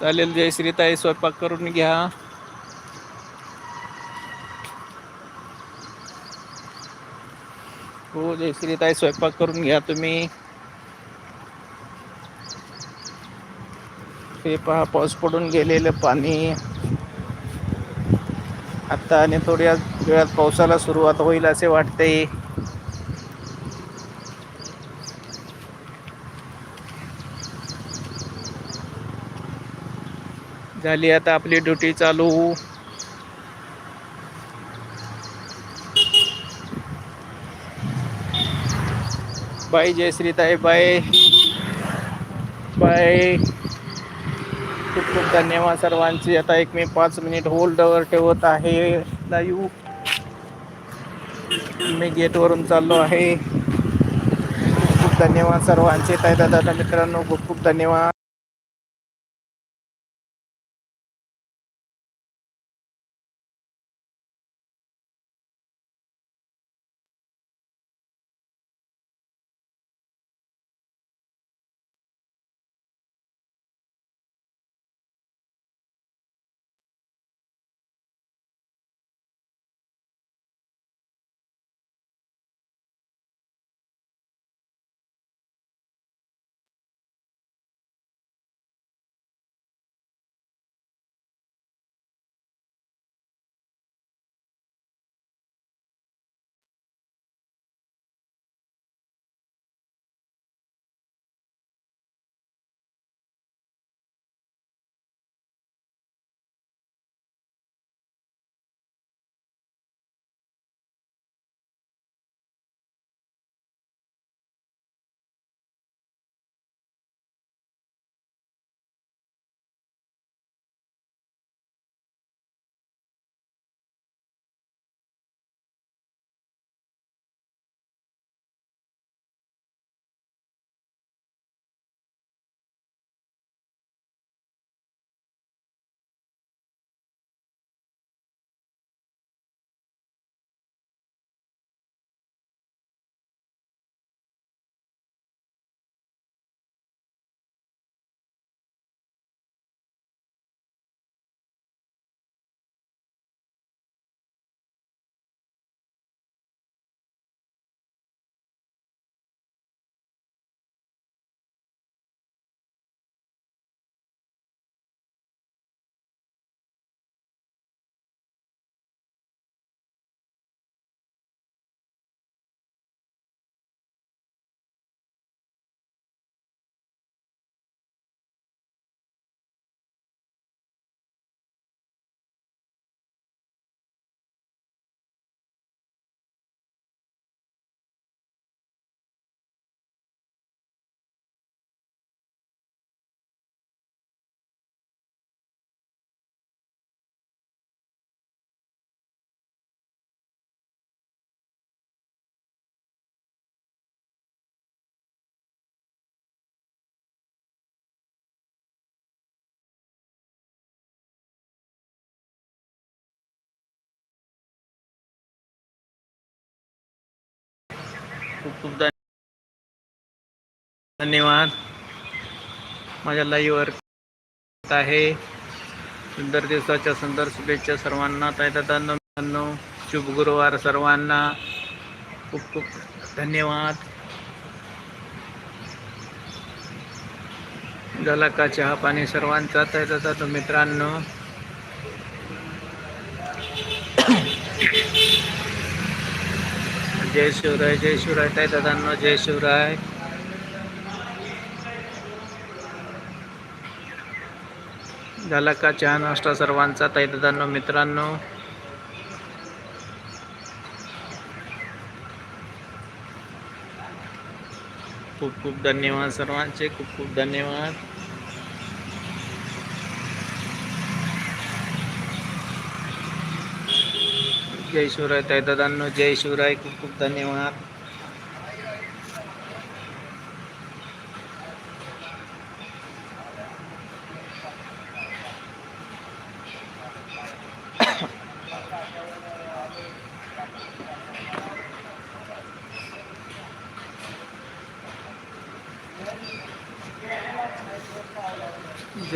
चालेल जयश्रीताई स्वयंपाक करून घ्या. हो जयश्रीताई स्वयंपाक करून घ्या तुम्ही. हे पहा पाऊस पडून गेलेलं पाणी. आता आणि थोड्या वेळात पावसाला सुरुवात होईल असे वाटते झाली, आता आपली ड्युटी चालू. बाय, जय श्रीताई, बाय. बाय. खूप खूप धन्यवाद सर्वांचे. आता एक मी पाच मिनिट होल्डवर ठेवत आहे. लाईव्ह मी गेटवरून चाललो आहे. खूप खूप धन्यवाद सर्वांचे. ताई दादा, मित्रांनो, खूप खूप धन्यवाद. खूप खूप धन्यवाद. माझ्या लाईव्हवर आहे. सुंदर दिवसाच्या सुंदर शुभेच्छा सर्वांना. तायदादांनो शुभ गुरुवार सर्वांना. खूप खूप धन्यवाद. झाला का चहा पाणी सर्वांचा. तायदादा मित्रांनो. जय शिवराय जय शिवराय ताई दादांना जय शिवराय. झाला का चहा नाश्ता सर्वांचा ताई दादांनो मित्रांनो? खूप खूप धन्यवाद सर्वांचे खूप खूप धन्यवाद. जय शिवराय ताई जय शिवराय. खूप खूप धन्यवाद.